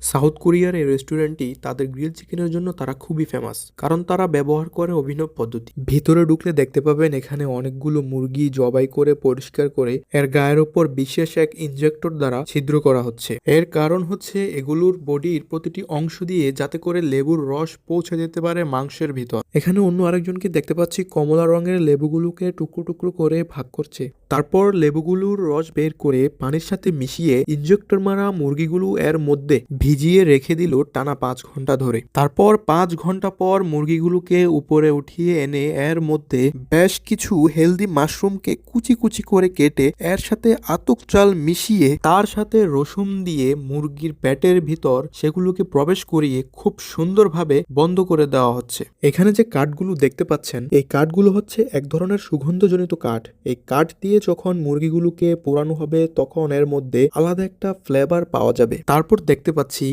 South কোরিয়ার এই রেস্টুরেন্টটি তাদের গ্রিল চিকেনের জন্য তারা খুবই ফেমাস কারণ তারা ব্যবহার করে অভিনব পদ্ধতি। ভিতরে ঢুকলে দেখতে পাবেন এখানে অনেকগুলো মুরগি জবাই করে পরিষ্কার করে এর গায়ের ওপর বিশেষ এক ইনজেক্টর দ্বারা ছিদ্র করা হচ্ছে। এর কারণ হচ্ছে এগুলোর বডির প্রতিটি অংশ দিয়ে যাতে করে লেবুর রস পৌঁছে যেতে পারে মাংসের ভিতর। এখানে অন্য আরেকজনকে দেখতে পাচ্ছি কমলা রঙের লেবুগুলোকে টুকরো টুকরো করে ভাগ করছে। তারপর লেবুগুলোর রস বের করে পানির সাথে মিশিয়ে ইনজেক্টর মারা মুরগিগুলো এর মধ্যে ভিজিয়ে রেখে দিল টানা পাঁচ ঘণ্টা ধরে। তারপর পাঁচ ঘণ্টা পর মুরগিগুলোকে উপরে উঠিয়ে এনে এর মধ্যে বেশ কিছু হেলদি মাশরুমকে কুচি কুচি করে কেটে এর সাথে আতক চাল মিশিয়ে তার সাথে রসুন দিয়ে মুরগির পেটের ভিতর সেগুলোকে প্রবেশ করিয়ে খুব সুন্দরভাবে বন্ধ করে দেওয়া হচ্ছে। এখানে যে কাঠগুলো দেখতে পাচ্ছেন, এই কাঠগুলো হচ্ছে এক ধরনের সুগন্ধজনিত কাঠ। এই কাঠ দিয়ে যখন মুরগিগুলোকে পোড়ানো হবে, তখন এর মধ্যে আলাদা একটা ফ্লেভার পাওয়া যাবে। তারপর দেখতে পাচ্ছি